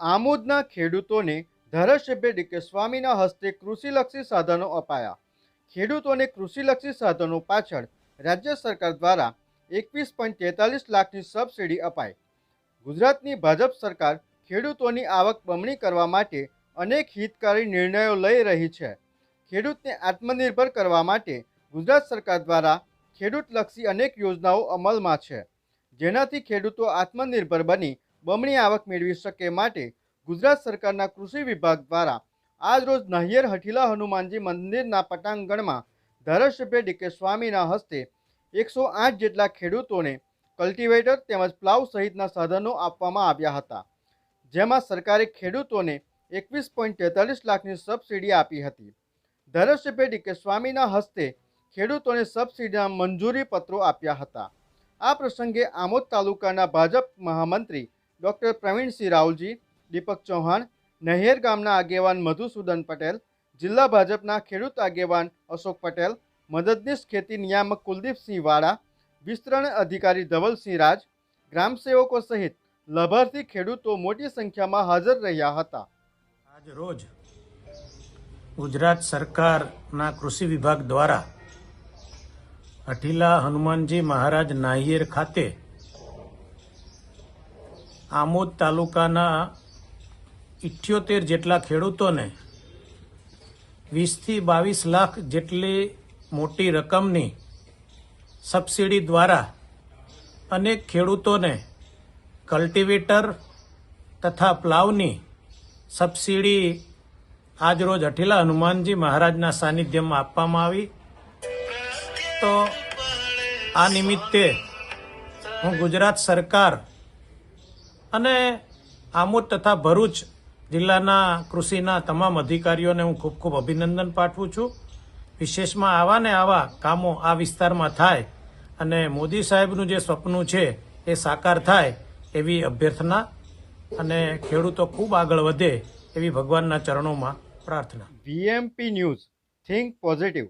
આમોદના ખેડૂતોને ધારાસભ્ય ડીકે સ્વામીના હસ્તે કૃષિલક્ષી સાધનો અપાયા. ખેડૂતોને કૃષિલક્ષી સાધનો પાછળ રાજ્ય સરકાર દ્વારા એકવીસ પોઈન્ટ તેતાલીસ લાખની સબસિડી અપાઈ. ગુજરાતની ભાજપ સરકાર ખેડૂતોની આવક બમણી કરવા માટે અનેક હિતકારી નિર્ણયો લઈ રહી છે. ખેડૂતને આત્મનિર્ભર કરવા માટે ગુજરાત સરકાર દ્વારા ખેડૂતલક્ષી અનેક યોજનાઓ અમલમાં છે. જેનાથી ખેડૂતો આત્મનિર્ભર બની બમણી આવક મેળવી શકે માટે ગુજરાત સરકારના કૃષિ વિભાગ દ્વારા આજરોજ નાહિયર હઠીલા હનુમાનજી મંદિરના પટાંગણમાં ધારાસભ્ય ડીકે સ્વામીના હસ્તે એકસો આઠ જેટલા ખેડૂતોને કલ્ટિવેટર તેમજ પ્લાવ સહિતના સાધનો આપવામાં આવ્યા હતા. જેમાં સરકારે ખેડૂતોને એકવીસ પોઈન્ટ તેતાલીસ લાખની સબસિડી આપી હતી. ધારાસભ્ય ડીકે સ્વામીના હસ્તે ખેડૂતોને સબસિડીના મંજૂરી પત્રો આપ્યા હતા. આ પ્રસંગે આમોદ તાલુકાના ભાજપ મહામંત્રી ડૉક્ટર પ્રવીણસિંહ રાહુલજી, દીપક ચૌહાણ, નહેર ગામના આગેવાન મધુસૂદન પટેલ, જિલ્લા ભાજપના ખેડૂત આગેવાન અશોક પટેલ, મદદનીશ ખેતી નિયામક કુલદીપસિંહ વાળા, વિસ્તરણ અધિકારી ધવલસિંહ રાજ ગ્રામસેવકો સહિત લાભાર્થી ખેડૂતો મોટી સંખ્યામાં હાજર રહ્યા હતા. આજ રોજ ગુજરાત સરકારના કૃષિ વિભાગ દ્વારા અઠીલા હનુમાનજી મહારાજ નાહિયેર ખાતે આમોદ તાલુકાના ઇઠ્યોતેર જેટલા ખેડૂતોને વીસથી બાવીસ લાખ જેટલી મોટી રકમની સબસિડી દ્વારા અનેક ખેડૂતોને કલ્ટિવેટર તથા પ્લાવની સબસિડી આજરોજ અઠીલા હનુમાનજી મહારાજના સાનિધ્યમાં આપવામાં આવી. તો આ નિમિત્તે હું ગુજરાત સરકાર અને આમોદ તથા ભરૂચ જિલ્લાના કૃષિના તમામ અધિકારીઓને હું ખૂબ ખૂબ અભિનંદન પાઠવું છું. વિશેષમાં આવા ને આવા કામો આ વિસ્તારમાં થાય અને મોદી સાહેબનું જે સ્વપ્નું છે એ સાકાર થાય એવી અભ્યર્થના અને ખેડૂતો ખૂબ આગળ વધે એવી ભગવાનના ચરણોમાં પ્રાર્થના. VMP news, think positive.